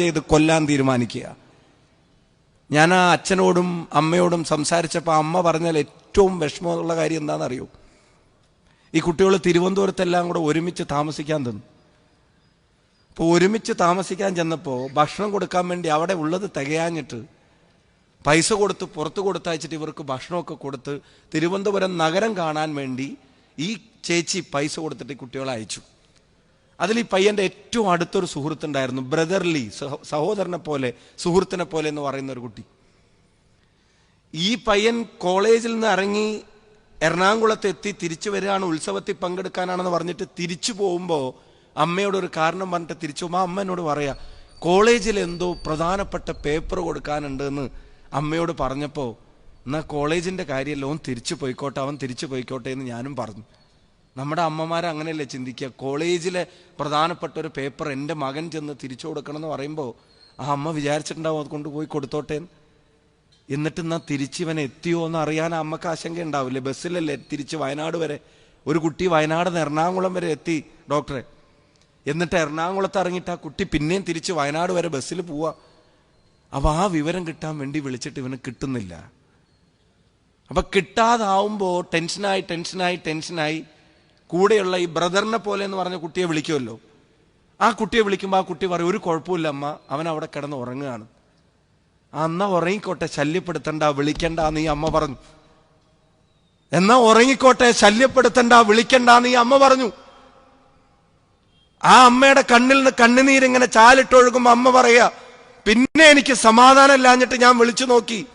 ചെയ്ത് കൊല്ലാൻ തീരുമാനിക്കുക. ഞാൻ ആ അച്ഛനോടും അമ്മയോടും സംസാരിച്ചപ്പോൾ അമ്മ പറഞ്ഞാൽ ഏറ്റവും വിഷമമുള്ള കാര്യം എന്താണെന്നറിയോ? ഈ കുട്ടികൾ തിരുവനന്തപുരത്തെല്ലാം കൂടെ ഒരുമിച്ച് താമസിക്കാൻ തന്നു. അപ്പോൾ ഒരുമിച്ച് താമസിക്കാൻ ചെന്നപ്പോൾ ഭക്ഷണം കൊടുക്കാൻ വേണ്ടി അവിടെ ഉള്ളത് തികയാഞ്ഞിട്ട് പൈസ കൊടുത്ത് പുറത്ത് കൊടുത്തയച്ചിട്ട് ഇവർക്ക് ഭക്ഷണമൊക്കെ കൊടുത്ത് തിരുവനന്തപുരം നഗരം കാണാൻ വേണ്ടി ഈ ചേച്ചി പൈസ കൊടുത്തിട്ട് കുട്ടികളെ അയച്ചു. അതിൽ ഈ പയ്യന്റെ ഏറ്റവും അടുത്തൊരു സുഹൃത്തുണ്ടായിരുന്നു. ബ്രദർലി സഹോദരനെ പോലെ സുഹൃത്തിനെ പോലെ എന്ന് പറയുന്ന ഒരു കുട്ടി. ഈ പയ്യൻ കോളേജിൽ നിന്ന് ഇറങ്ങി എറണാകുളത്ത് എത്തി തിരിച്ചു വരികയാണ് ഉത്സവത്തിൽ പങ്കെടുക്കാനാണെന്ന് പറഞ്ഞിട്ട് തിരിച്ചു പോകുമ്പോൾ അമ്മയോട് ഒരു കാരണം പറഞ്ഞിട്ട് തിരിച്ചു പോകുമ്പോൾ അമ്മ എന്നോട് പറയാ കോളേജിൽ എന്തോ പ്രധാനപ്പെട്ട പേപ്പർ കൊടുക്കാനുണ്ട് എന്ന് അമ്മയോട് പറഞ്ഞപ്പോൾ എന്നാൽ കോളേജിന്റെ കാര്യമല്ല ഓൻ തിരിച്ചു പോയിക്കോട്ടെ അവൻ തിരിച്ചു പോയിക്കോട്ടെ എന്ന് ഞാനും പറഞ്ഞു. നമ്മുടെ അമ്മമാർ അങ്ങനെയല്ലേ ചിന്തിക്കുക? കോളേജിലെ പ്രധാനപ്പെട്ട ഒരു പേപ്പർ എന്റെ മകൻ ചെന്ന് തിരിച്ചു കൊടുക്കണം എന്ന് പറയുമ്പോൾ ആ അമ്മ വിചാരിച്ചിട്ടുണ്ടാവും അത് കൊണ്ടുപോയി കൊടുത്തോട്ടെ എന്നിട്ട് എന്നാ തിരിച്ചിവൻ എത്തിയോ എന്ന് അറിയാൻ അമ്മയ്ക്ക് ആശങ്ക ഉണ്ടാവില്ലേ? ബസ്സിലല്ലേ തിരിച്ച് വയനാട് വരെ. ഒരു കുട്ടി വയനാട് നിന്ന് എറണാകുളം വരെ എത്തി ഡോക്ടറെ. എന്നിട്ട് എറണാകുളത്ത് ഇറങ്ങിയിട്ട് ആ കുട്ടി പിന്നെയും തിരിച്ച് വയനാട് വരെ ബസ്സിൽ പോവാ. അപ്പോൾ ആ വിവരം കിട്ടാൻ വേണ്ടി വിളിച്ചിട്ട് ഇവന് കിട്ടുന്നില്ല. അപ്പൊ കിട്ടാതാവുമ്പോൾ ടെൻഷനായി ടെൻഷനായി ടെൻഷനായി കൂടെയുള്ള ഈ ബ്രദറിനെ പോലെ എന്ന് പറഞ്ഞ കുട്ടിയെ വിളിക്കുമല്ലോ. ആ കുട്ടിയെ വിളിക്കുമ്പോൾ ആ കുട്ടി പറയും ഒരു കുഴപ്പമില്ല അമ്മ അവൻ അവിടെ കിടന്ന് ഉറങ്ങുകയാണ്. അന്ന ഉറങ്ങിക്കോട്ടെ ശല്യപ്പെടുത്തണ്ട വിളിക്കണ്ട എന്ന് ഈ അമ്മ പറഞ്ഞു. എന്നാ ഉറങ്ങിക്കോട്ടെ ശല്യപ്പെടുത്തണ്ട വിളിക്കണ്ട എന്ന് ഈ അമ്മ പറഞ്ഞു. ആ അമ്മയുടെ കണ്ണിൽ നിന്ന് കണ്ണുനീരിങ്ങനെ ചാലിട്ടൊഴുകുമ്പോ അമ്മ പറയാ പിന്നെ എനിക്ക് സമാധാനം ഇല്ലാഞ്ഞിട്ട് ഞാൻ വിളിച്ചു നോക്കി.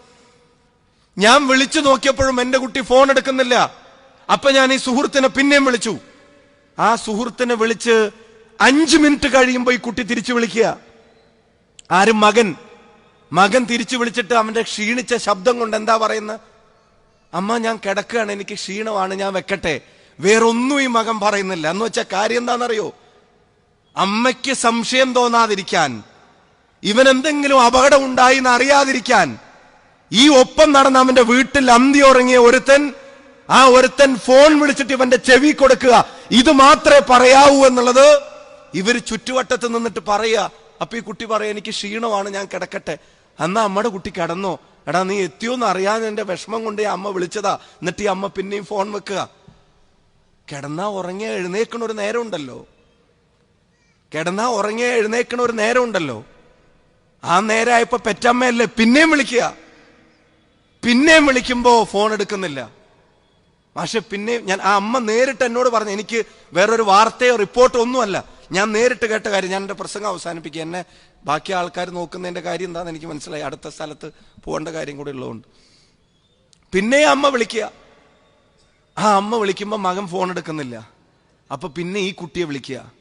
ഞാൻ വിളിച്ചു നോക്കിയപ്പോഴും എന്റെ കുട്ടി ഫോൺ എടുക്കുന്നില്ല. അപ്പൊ ഞാൻ ഈ സുഹൃത്തിനെ പിന്നെയും വിളിച്ചു. ആ സുഹൃത്തിനെ വിളിച്ച് അഞ്ചു മിനിറ്റ് കഴിയുമ്പോൾ ഈ കുട്ടി തിരിച്ചു വിളിക്കുക. ആരും മകൻ മകൻ തിരിച്ചു വിളിച്ചിട്ട് അവന്റെ ക്ഷീണിച്ച ശബ്ദം കൊണ്ട് എന്താ പറയുന്നത്? അമ്മ ഞാൻ കിടക്കുകയാണ് എനിക്ക് ക്ഷീണമാണ് ഞാൻ വെക്കട്ടെ. വേറൊന്നും ഈ മകൻ പറയുന്നില്ല. എന്ന് വെച്ചാൽ കാര്യം എന്താണെന്നറിയോ? അമ്മയ്ക്ക് സംശയം തോന്നാതിരിക്കാൻ ഇവൻ എന്തെങ്കിലും അപകടം ഉണ്ടായി എന്ന് അറിയാതിരിക്കാൻ ഈ ഒപ്പം നടന്ന അവന്റെ വീട്ടിൽ അന്തി ഉറങ്ങിയ ഒരുത്തൻ ആ ഒരുത്തൻ ഫോൺ വിളിച്ചിട്ട് ഇവന്റെ ചെവി കൊടുക്കുക. ഇത് മാത്രമേ പറയാവൂ എന്നുള്ളത് ഇവർ ചുറ്റുവട്ടത്ത് നിന്നിട്ട് പറയുക. അപ്പൊ ഈ കുട്ടി പറയാ എനിക്ക് ക്ഷീണമാണ് ഞാൻ കിടക്കട്ടെ. അന്നാ അമ്മയുടെ കുട്ടി കിടന്നോ. എടാ നീ എത്തിയോന്ന് അറിയാൻ എന്റെ വിഷമം കൊണ്ട് അമ്മ വിളിച്ചതാ. എന്നിട്ട് ഈ അമ്മ പിന്നെയും ഫോൺ വെക്കുക. കിടന്നാ ഉറങ്ങിയ എഴുന്നേക്കണ ഒരു നേരം ഉണ്ടല്ലോ കിടന്നാ ഉറങ്ങിയ എഴുന്നേക്കണ ഒരു നേരം ഉണ്ടല്ലോ ആ നേരമായപ്പോ പെറ്റമ്മയല്ലേ പിന്നെയും വിളിക്കുക. പിന്നെയും വിളിക്കുമ്പോ ഫോൺ എടുക്കുന്നില്ല. പക്ഷെ പിന്നെ ഞാൻ ആ അമ്മ നേരിട്ട് എന്നോട് പറഞ്ഞു എനിക്ക് വേറൊരു വാർത്തയോ റിപ്പോർട്ടോ ഒന്നുമല്ല. ഞാൻ നേരിട്ട് കേട്ട കാര്യം ഞാൻ എന്റെ പ്രസംഗം അവസാനിപ്പിക്കുക. എന്നെ ബാക്കി ആൾക്കാർ നോക്കുന്നതിന്റെ കാര്യം എന്താണെന്ന് എനിക്ക് മനസ്സിലായി. അടുത്ത സ്ഥലത്ത് പോകേണ്ട കാര്യം കൂടെ ഉള്ളതുകൊണ്ട്. പിന്നെ അമ്മ വിളിക്കുക. ആ അമ്മ വിളിക്കുമ്പോൾ മകൻ ഫോൺ എടുക്കുന്നില്ല. അപ്പൊ പിന്നെ ഈ കുട്ടിയെ വിളിക്കുക.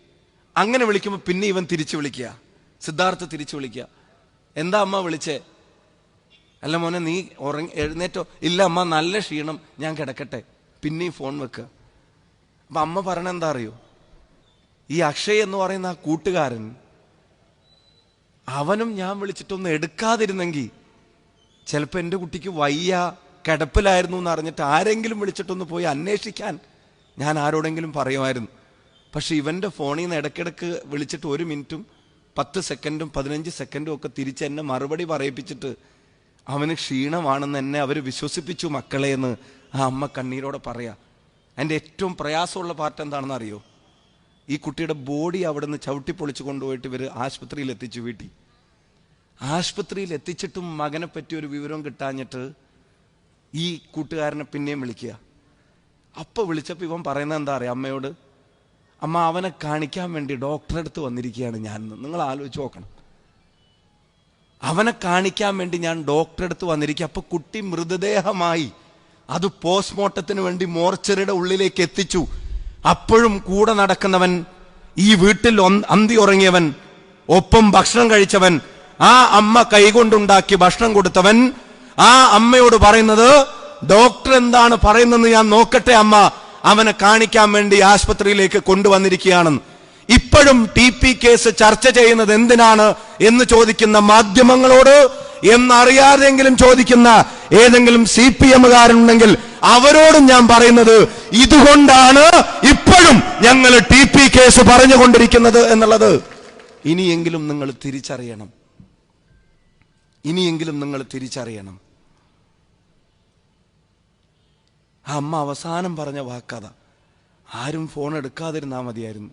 അങ്ങനെ വിളിക്കുമ്പോൾ പിന്നെ ഇവൻ തിരിച്ചു വിളിക്കുക. സിദ്ധാർത്ഥ തിരിച്ചു വിളിക്കുക. എന്താ അമ്മ വിളിച്ചേ? അല്ല മോനെ നീ ഉറങ്ങി എഴുന്നേറ്റോ. ഇല്ല അമ്മ നല്ല ക്ഷീണം. ഞാൻ കിടക്കട്ടെ. പിന്നെയും ഫോൺ വെക്കുക അപ്പം അമ്മ പറഞ്ഞ എന്താ അറിയോ? ഈ അക്ഷയ് എന്ന് പറയുന്ന ആ കൂട്ടുകാരൻ അവനും ഞാൻ വിളിച്ചിട്ടൊന്ന് എടുക്കാതിരുന്നെങ്കിൽ ചിലപ്പോൾ എന്റെ കുട്ടിക്ക് വയ്യ കിടപ്പിലായിരുന്നു എന്ന് അറിഞ്ഞിട്ട് ആരെങ്കിലും വിളിച്ചിട്ടൊന്ന് പോയി അന്വേഷിക്കാൻ ഞാൻ ആരോടെങ്കിലും പറയുമായിരുന്നു. പക്ഷെ ഇവന്റെ ഫോണിൽ നിന്ന് ഇടയ്ക്കിടയ്ക്ക് വിളിച്ചിട്ട് ഒരു മിനിറ്റും പത്ത് സെക്കൻഡും പതിനഞ്ച് സെക്കൻഡും ഒക്കെ തിരിച്ച് എന്നെ മറുപടി പറയിപ്പിച്ചിട്ട് അവന് ക്ഷീണമാണെന്ന് എന്നെ അവർ വിശ്വസിപ്പിച്ചു മക്കളെ എന്ന് ആ അമ്മ കണ്ണീരോടെ പറയാ എന്റെ ഏറ്റവും പ്രയാസമുള്ള പാർട്ട് എന്താണെന്ന് അറിയോ ഈ കുട്ടിയുടെ ബോഡി അവിടെ നിന്ന് ചവിട്ടിപ്പൊളിച്ച് കൊണ്ടുപോയിട്ട് ഇവർ ആശുപത്രിയിൽ എത്തിച്ചു വീട്ടി. ആശുപത്രിയിൽ എത്തിച്ചിട്ടും മകനെ പറ്റി ഒരു വിവരം കിട്ടാഞ്ഞിട്ട് ഈ കൂട്ടുകാരനെ പിന്നെയും വിളിക്കുക. അപ്പോൾ വിളിച്ചപ്പോൾ ഇവൻ പറയുന്നത് എന്താ അറിയാം അമ്മയോട്? അമ്മ അവനെ കാണിക്കാൻ വേണ്ടി ഡോക്ടറെ അടുത്ത് വന്നിരിക്കുകയാണ് ഞാൻ നിങ്ങൾ ആലോചിച്ച് നോക്കണം. അവനെ കാണിക്കാൻ വേണ്ടി ഞാൻ ഡോക്ടറെ അടുത്ത് വന്നിരിക്കുക. അപ്പോൾ കുട്ടി മൃതദേഹമായി അത് പോസ്റ്റ്മോർട്ടത്തിന് വേണ്ടി മോർച്ചറിയുടെ ഉള്ളിലേക്ക് എത്തിച്ചു. അപ്പോഴും കൂടെ നടക്കുന്നവൻ ഈ വീട്ടിൽ അന്തി ഉറങ്ങിയവൻ ഒപ്പം ഭക്ഷണം കഴിച്ചവൻ ആ അമ്മ കൈകൊണ്ടുണ്ടാക്കി ഭക്ഷണം കൊടുത്തവൻ ആ അമ്മയോട് പറയുന്നത് ഡോക്ടർ എന്താണ് പറയുന്നതെന്ന് ഞാൻ നോക്കട്ടെ അമ്മ. അവനെ കാണിക്കാൻ വേണ്ടി ആശുപത്രിയിലേക്ക് കൊണ്ടുവന്നിരിക്കുകയാണെന്ന് ഇപ്പോഴും ടി പി കേസ് ചർച്ച ചെയ്യുന്നത് എന്തിനാണ്? എന്ന് ചോദിക്കുന്ന മാധ്യമങ്ങളോട് എന്നറിയാതെങ്കിലും ചോദിക്കുന്ന ഏതെങ്കിലും സി പി എമ്മുകാരുണ്ടെങ്കിൽ അവരോടും ഞാൻ പറയുന്നത് ഇതുകൊണ്ടാണ് ഇപ്പോഴും ഞങ്ങൾ ടി പി കേസ് പറഞ്ഞുകൊണ്ടിരിക്കുന്നത് എന്നുള്ളത്. ഇനിയെങ്കിലും നിങ്ങൾ തിരിച്ചറിയണം. ഇനിയെങ്കിലും നിങ്ങൾ തിരിച്ചറിയണം. ആ അമ്മ അവസാനം പറഞ്ഞ വാക്കത. ആരും ഫോൺ എടുക്കാതിരുന്നാൽ മതിയായിരുന്നു.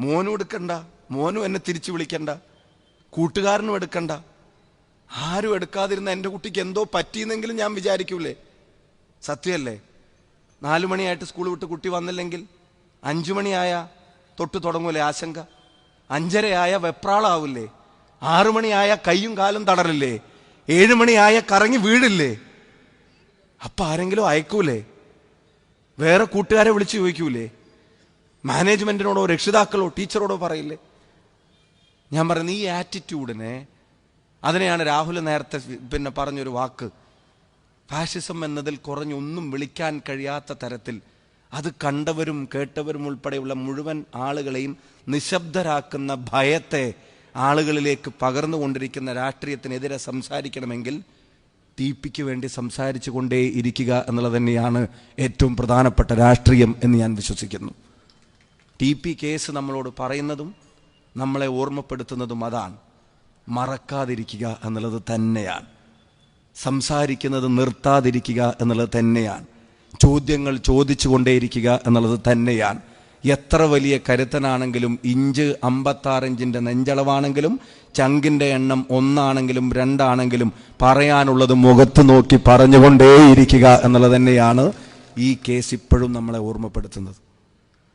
മോനും എടുക്കണ്ട മോനും എന്നെ തിരിച്ചു വിളിക്കണ്ട കൂട്ടുകാരനും എടുക്കണ്ട. ആരും എടുക്കാതിരുന്ന എന്റെ കുട്ടിക്ക് എന്തോ പറ്റിയെന്നെങ്കിലും ഞാൻ വിചാരിക്കൂലേ? സത്യമല്ലേ? നാലു മണിയായിട്ട് സ്കൂൾ വിട്ട് കുട്ടി വന്നില്ലെങ്കിൽ അഞ്ചു മണിയായ തൊട്ട് തുടങ്ങൂലേ ആശങ്ക? അഞ്ചരയായ വെപ്രാളാവില്ലേ? ആറു മണിയായ കൈയും കാലും തടറില്ലേ? ഏഴുമണിയായ കറങ്ങി വീടില്ലേ? അപ്പം ആരെങ്കിലും അയക്കൂലേ? വേറെ കൂട്ടുകാരെ വിളിച്ചു ചോദിക്കൂലേ? മാനേജ്മെന്റിനോടോ രക്ഷിതാക്കളോ ടീച്ചറോടോ പറയില്ലേ? ഞാൻ പറയുന്നത് ഈ ആറ്റിറ്റ്യൂഡിനെ അതിനെയാണ് രാഹുൽ നേരത്തെ പിന്നെ പറഞ്ഞൊരു വാക്ക്. ഫാഷിസം എന്നതിൽ കുറഞ്ഞൊന്നും വിളിക്കാൻ കഴിയാത്ത തരത്തിൽ അത് കണ്ടവരും കേട്ടവരും ഉൾപ്പെടെയുള്ള മുഴുവൻ ആളുകളെയും നിശബ്ദരാക്കുന്ന ഭയത്തെ ആളുകളിലേക്ക് പകർന്നുകൊണ്ടിരിക്കുന്ന രാഷ്ട്രീയത്തിനെതിരെ സംസാരിക്കണമെങ്കിൽ തീപ്പിക്ക് വേണ്ടി സംസാരിച്ചു കൊണ്ടേ ഇരിക്കുക എന്നുള്ളത് തന്നെയാണ് ഏറ്റവും പ്രധാനപ്പെട്ട രാഷ്ട്രീയം എന്ന് ഞാൻ വിശ്വസിക്കുന്നു. ടി പി കേസ് നമ്മളോട് പറയുന്നതും നമ്മളെ ഓർമ്മപ്പെടുത്തുന്നതും അതാണ്. മറക്കാതിരിക്കുക എന്നുള്ളത് തന്നെയാണ്. സംസാരിക്കുന്നത് നിർത്താതിരിക്കുക എന്നുള്ളത് തന്നെയാണ്. ചോദ്യങ്ങൾ ചോദിച്ചു കൊണ്ടേയിരിക്കുക എന്നുള്ളത് തന്നെയാണ്. എത്ര വലിയ കരുത്തനാണെങ്കിലും ഇഞ്ച് അമ്പത്താറിഞ്ചിന്റെ നെഞ്ചളവാണെങ്കിലും ചങ്കിന്റെ എണ്ണം ഒന്നാണെങ്കിലും രണ്ടാണെങ്കിലും പറയാനുള്ളത് മുഖത്ത് നോക്കി പറഞ്ഞുകൊണ്ടേയിരിക്കുക എന്നുള്ളത് തന്നെയാണ് ഈ കേസ് ഇപ്പോഴും നമ്മളെ ഓർമ്മപ്പെടുത്തുന്നത്.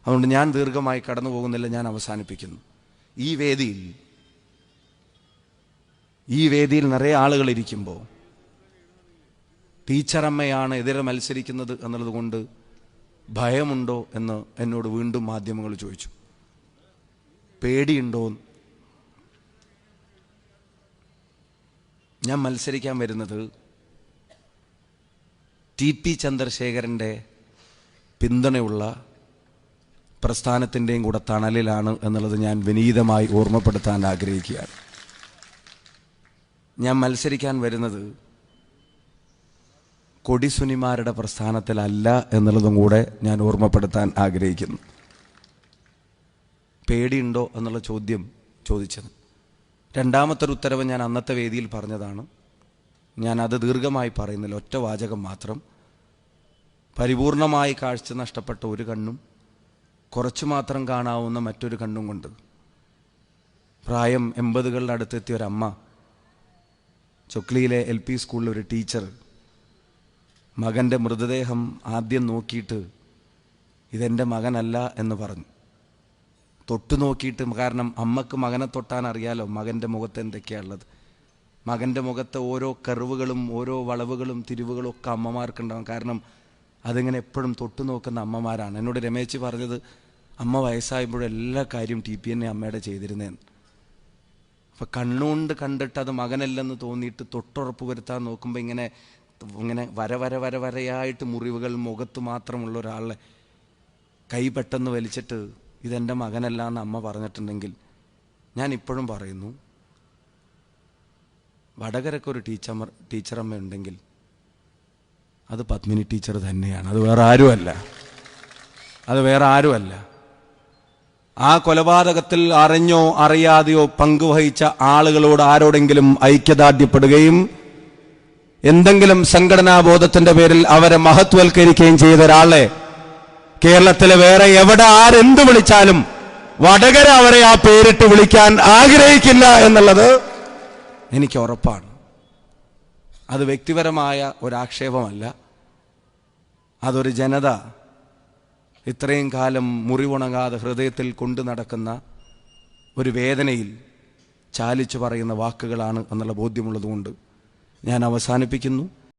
അതുകൊണ്ട് ഞാൻ ദീർഘമായി കടന്നു പോകുന്നില്ല ഞാൻ അവസാനിപ്പിക്കുന്നു. ഈ വേദിയിൽ ഈ വേദിയിൽ നിറയെ ആളുകൾ ഇരിക്കുമ്പോൾ ടീച്ചറമ്മയാണ് എതിരെ മത്സരിക്കുന്നത് എന്നുള്ളതുകൊണ്ട് ഭയമുണ്ടോ എന്ന് എന്നോട് വീണ്ടും മാധ്യമങ്ങൾ ചോദിച്ചു. പേടിയുണ്ടോ? ഞാൻ മത്സരിക്കാൻ വരുന്നത് ടി പി ചന്ദ്രശേഖരന്റെ പിന്തുണയുള്ള പ്രസ്ഥാനത്തിന്റെയും കൂടെ തണലിലാണ് എന്നുള്ളത് ഞാൻ വിനീതമായി ഓർമ്മപ്പെടുത്താൻ ആഗ്രഹിക്കുകയാണ്. ഞാൻ മത്സരിക്കാൻ വരുന്നത് കൊടിസുനിമാരുടെ പ്രസ്ഥാനത്തിലല്ല എന്നുള്ളതും കൂടെ ഞാൻ ഓർമ്മപ്പെടുത്താൻ ആഗ്രഹിക്കുന്നു. പേടിയുണ്ടോ എന്നുള്ള ചോദ്യം ചോദിച്ചത്. രണ്ടാമത്തെ ഒരു ഉത്തരവ് ഞാൻ അന്നത്തെ വേദിയിൽ പറഞ്ഞതാണ്. ഞാൻ അത് ദീർഘമായി പറയുന്നില്ല ഒറ്റ വാചകം മാത്രം. പരിപൂർണമായി കാഴ്ച നഷ്ടപ്പെട്ട ഒരു കണ്ണും കുറച്ചു മാത്രം കാണാവുന്ന മറ്റൊരു കണ്ണും കൊണ്ട് പ്രായം എൺപതുകളുടെ അടുത്തെത്തിയ ഒരമ്മ ചൊക്ലിയിലെ എൽ പി സ്കൂളിലെ ഒരു ടീച്ചർ മകന്റെ മൃതദേഹം ആദ്യം നോക്കിയിട്ട് ഇതെന്റെ മകനല്ല എന്ന് പറഞ്ഞു. തൊട്ടു നോക്കിയിട്ട് കാരണം അമ്മയ്ക്ക് മകനെ തൊട്ടാൻ അറിയാലോ മകന്റെ മുഖത്ത് എന്തൊക്കെയാണുള്ളത് മകന്റെ മുഖത്തെ ഓരോ കറിവുകളും ഓരോ വളവുകളും തിരിവുകളും ഒക്കെ അമ്മമാർക്കുണ്ടാവും. കാരണം അതിങ്ങനെ എപ്പോഴും തൊട്ടു നോക്കുന്ന അമ്മമാരാണ്. എന്നോട് രമേശ് പറഞ്ഞത് അമ്മ വയസ്സായപ്പോഴും എല്ലാ കാര്യവും ടി പി എന്നെ അമ്മയുടെ ചെയ്തിരുന്നേന്ന്. അപ്പൊ കണ്ണുകൊണ്ട് കണ്ടിട്ട് അത് മകനല്ലെന്ന് തോന്നിയിട്ട് തൊട്ടുറപ്പ് വരുത്താൻ നോക്കുമ്പോൾ ഇങ്ങനെ ഇങ്ങനെ വര വര വര വരയായിട്ട് മുറിവുകൾ മുഖത്ത് മാത്രമുള്ള ഒരാളെ കൈ പെട്ടെന്ന് വലിച്ചിട്ട് ഇതെന്റെ മകനല്ല എന്ന് അമ്മ പറഞ്ഞിട്ടുണ്ടെങ്കിൽ ഞാൻ ഇപ്പോഴും പറയുന്നു വടകരക്കൊരു ടീച്ചർ ടീച്ചറമ്മ ഉണ്ടെങ്കിൽ അത് പത്മിനി ടീച്ചർ തന്നെയാണ്. അത് വേറെ ആരുമല്ല. അത് വേറെ ആരുമല്ല. ആ കൊലപാതകത്തിൽ അറിഞ്ഞോ അറിയാതെയോ പങ്കുവഹിച്ച ആളുകളോട് ആരോടെങ്കിലും ഐക്യദാർഢ്യപ്പെടുകയും എന്തെങ്കിലും സംഘടനാ ബോധത്തിന്റെ പേരിൽ അവരെ മഹത്വൽക്കരിക്കുകയും ചെയ്ത ഒരാളെ കേരളത്തിലെ വേറെ എവിടെ ആരെന്ത് വിളിച്ചാലും വടകര അവരെ ആ പേരിട്ട് വിളിക്കാൻ ആഗ്രഹിക്കില്ല എന്നുള്ളത് എനിക്ക് ഉറപ്പാണ്. അത് വ്യക്തിപരമായ ഒരാക്ഷേപമല്ല. അതൊരു ജനത ഇത്രയും കാലം മുറിവുണങ്ങാതെ ഹൃദയത്തിൽ കൊണ്ടു നടക്കുന്ന ഒരു വേദനയിൽ ചാലിച്ചു പറയുന്ന വാക്കുകളാണ് എന്നുള്ള ബോധ്യമുള്ളതുകൊണ്ട് ഞാൻ അവസാനിപ്പിക്കുന്നു.